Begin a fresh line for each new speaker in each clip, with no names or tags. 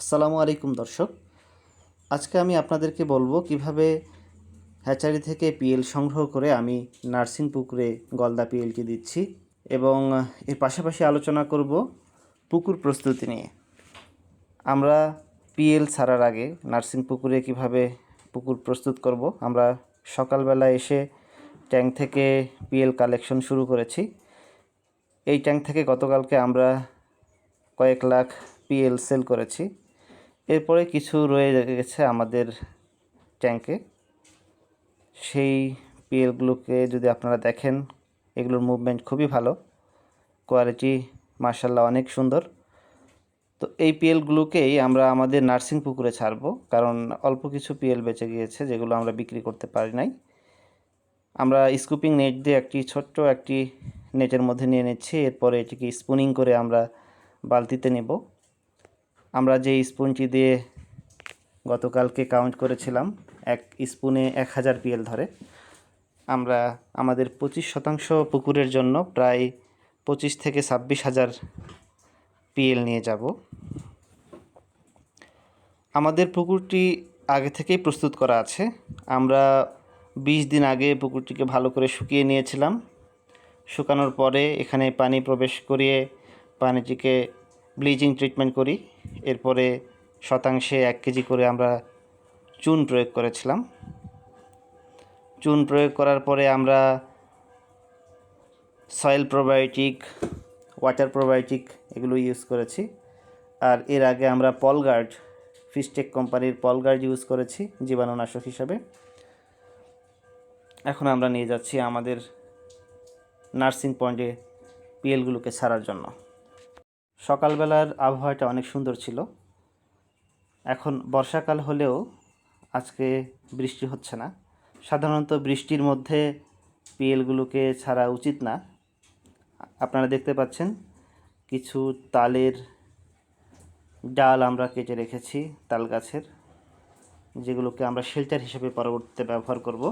আসসালামু আলাইকুম দর্শক। আজকে আমি আপনাদেরকে বলব কীভাবে হ্যাচারি থেকে পিএল সংগ্রহ করে আমি নার্সিং পুকুরে গলদা পিএলটি দিচ্ছি এবং এর পাশাপাশি আলোচনা করব পুকুর প্রস্তুতি নিয়ে। আমরা পিএল ছাড়ার আগে নার্সিং পুকুরে কীভাবে পুকুর প্রস্তুত করব, আমরা সকালবেলা এসে ট্যাঙ্ক থেকে পিএল কালেকশন শুরু করেছি। এই ট্যাঙ্ক থেকে গতকালকে আমরা কয়েক লাখ পিএল সেল করেছি। এরপরে কিছু রয়ে গেছে আমাদের ট্যাঙ্কে। সেই পিএলগুলোকে যদি আপনারা দেখেন, এগুলোর মুভমেন্ট খুবই ভালো। কোয়ালিটি মার্শাল্লাহ অনেক সুন্দর। তো এই পিএলগুলোকেই আমরা আমাদের নার্সিং পুকুরে ছাড়বো, কারণ অল্প কিছু পিএল বেঁচে গিয়েছে যেগুলো আমরা বিক্রি করতে পারি নাই। আমরা স্কুপিং নেট দিয়ে একটি ছোট্ট একটি নেটের মধ্যে নিয়ে নিচ্ছি, এরপরে এটিকে স্পুনিং করে আমরা বালতিতে নেব। আমরা যে স্পুনটি দিয়ে গতকালকে কাউন্ট করেছিলাম, এক স্পুনে এক হাজার পিএল ধরে, আমরা আমাদের পঁচিশ শতাংশ পুকুরের জন্য প্রায় পঁচিশ থেকে ছাব্বিশ হাজার পিএল নিয়ে যাব। আমাদের পুকুরটি আগে থেকেই প্রস্তুত করা আছে। আমরা বিশ দিন আগে পুকুরটিকে ভালো করে শুকিয়ে নিয়েছিলাম। শুকানোর পরে এখানে পানি প্রবেশ করিয়ে পানিটিকে ব্লিচিং ট্রিটমেন্ট করি। এরপরে শতাংশে এক কেজি করে আমরা চুন প্রয়োগ করেছিলাম। চুন প্রয়োগ করার পরে আমরা সয়েল প্রোবায়োটিক, ওয়াটার প্রোবায়োটিক এগুলো ইউজ করেছি। আর এর আগে আমরা পলগার্ড, ফিস্টেক কোম্পানির পলগার্ড ইউজ করেছি জীবাণুনাশক হিসাবে। এখন আমরা নিয়ে যাচ্ছি আমাদের নার্সিং পয়েন্টে পিএলগুলোকে ছাড়ার জন্য। সকালবেলার আবহাওয়াটা অনেক সুন্দর ছিল। এখন বর্ষাকাল হলেও আজকে বৃষ্টি হচ্ছে না। সাধারণত বৃষ্টির মধ্যে পিএলগুলোকে ছাড়া উচিত না। আপনারা দেখতে পাচ্ছেন, কিছু তালের ডাল আমরা কেটে রেখেছি তাল গাছের, যেগুলোকে আমরা শেল্টার হিসেবে পরবর্তীতে ব্যবহার করব।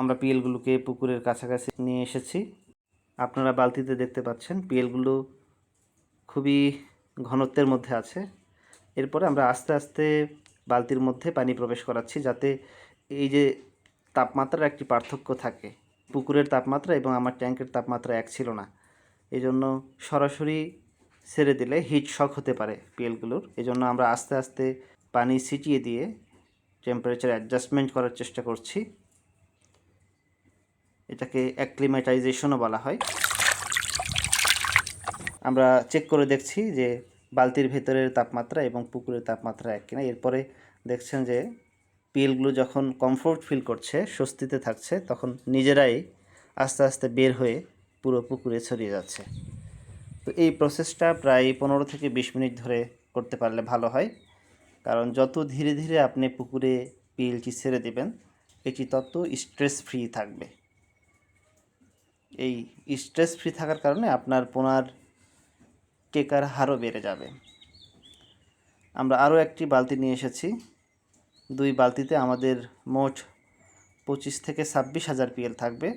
আমরা পিএলগুলোকে পুকুরের কাছাকাছি নিয়ে এসেছি। আপনারা বালতিতে দেখতে পাচ্ছেন, পিএলগুলো খুবই ঘনত্বের মধ্যে আছে। এরপরে আমরা আস্তে আস্তে বালতির মধ্যে পানি প্রবেশ করাচ্ছি যাতে এই যে তাপমাত্রার একটি পার্থক্য থাকে। পুকুরের তাপমাত্রা এবং আমার ট্যাঙ্কের তাপমাত্রা এক ছিল না। এই জন্য সরাসরি ছেড়ে দিলে হিট শক হতে পারে পিএলগুলোর। এই জন্য আমরা আস্তে আস্তে পানি ছিটিয়ে দিয়ে টেম্পারেচার অ্যাডজাস্টমেন্ট করার চেষ্টা করছি। এটাকে অ্যাক্লিমেটাইজেশনও বলা হয়। আমরা চেক করে দেখছি যে বালতির ভেতরের তাপমাত্রা এবং পুকুরের তাপমাত্রা এক কিনা। এরপরে দেখছেন যে পিএলগুলো যখন কমফোর্ট ফিল করছে, স্বস্তিতে থাকছে, তখন নিজেরাই আস্তে আস্তে বের হয়ে পুরো পুকুরে ছড়িয়ে যাচ্ছে। তো এই প্রসেসটা প্রায় পনেরো থেকে বিশ মিনিট ধরে করতে পারলে ভালো হয়। কারণ যত ধীরে ধীরে আপনি পুকুরে পিএলটি ছেড়ে দেবেন এটি তত স্ট্রেস ফ্রি থাকবে। এই স্ট্রেস ফ্রি থাকার কারণে আপনার পোনার টেকার হারও বেড়ে যাবে। আমরা আরও একটি বালতি নিয়ে এসেছি। দুই বালতিতে আমাদের মোট পঁচিশ থেকে ছাব্বিশ হাজার পিএল থাকবে।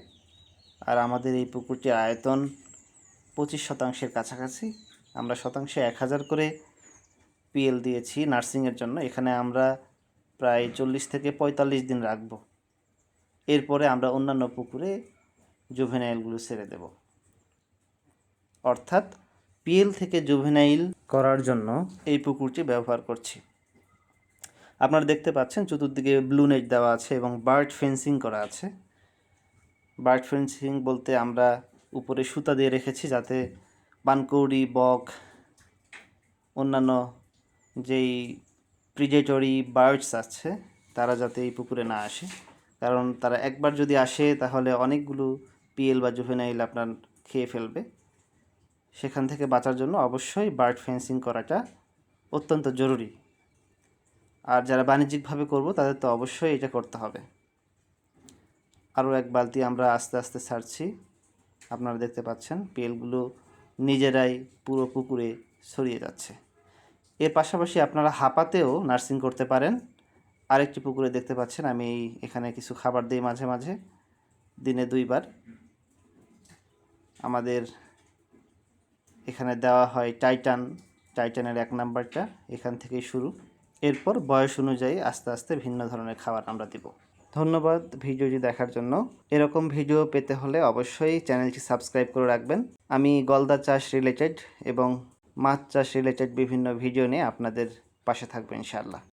আর আমাদের এই পুকুরটির আয়তন পঁচিশ শতাংশের কাছাকাছি। আমরা শতাংশে এক হাজার করে পিএল দিয়েছি নার্সিংয়ের জন্য। এখানে আমরা প্রায় চল্লিশ থেকে পঁয়তাল্লিশ দিন রাখব। এরপরে আমরা অন্যান্য পুকুরে জুভেনাইলগুলো ছেড়ে দেব। অর্থাৎ পিএল থেকে জুভেনাইল করার জন্য এই পুকুরটি ব্যবহার করছি। আপনারা দেখতে পাচ্ছেন চতুর্দিকে ব্লু নেট দেওয়া আছে এবং বার্ড ফেন্সিং করা আছে। বার্ড ফেন্সিং বলতে আমরা উপরে সুতা দিয়ে রেখেছি যাতে পানকৌড়ি বক, অন্যান্য যেই প্রিজেটরি বার্ডস আছে, তারা যাতে এই পুকুরে না আসে। কারণ তারা একবার যদি আসে তাহলে অনেকগুলো পিএল বা জুভেনাইল আপনার খেয়ে ফেলবে। সেখান থেকে বাঁচার জন্য অবশ্যই বার্ড ফেন্সিং করাটা অত্যন্ত জরুরি। আর যারা বাণিজ্যিকভাবে করব, তাদের তো অবশ্যই এটা করতে হবে। আরও এক বালতি আমরা আস্তে আস্তে ছাড়ছি। আপনারা দেখতে পাচ্ছেন, পিএলগুলো নিজেরাই পুরো পুকুরে ছড়িয়ে যাচ্ছে। এর পাশাপাশি আপনারা হাঁপাতেও নার্সিং করতে পারেন। আরেকটি পুকুরে দেখতে পাচ্ছেন, আমি এখানে কিছু খাবার দিই মাঝে মাঝে, দিনে দুইবার। আমাদের এখানে দেওয়া হয় টাইটান টাইটানের এক নাম্বারটা এখান থেকেই শুরু। এরপর বয়স অনুযায়ী আস্তে আস্তে ভিন্ন ধরনের খাবার আমরা দিব। ধন্যবাদ ভিডিওটি দেখার জন্য। এরকম ভিডিও পেতে হলে অবশ্যই চ্যানেলটি সাবস্ক্রাইব করে রাখবেন। আমি গলদা চাষ রিলেটেড এবং মাছ চাষ রিলেটেড বিভিন্ন ভিডিও নিয়ে আপনাদের পাশে থাকব ইনশাআল্লাহ।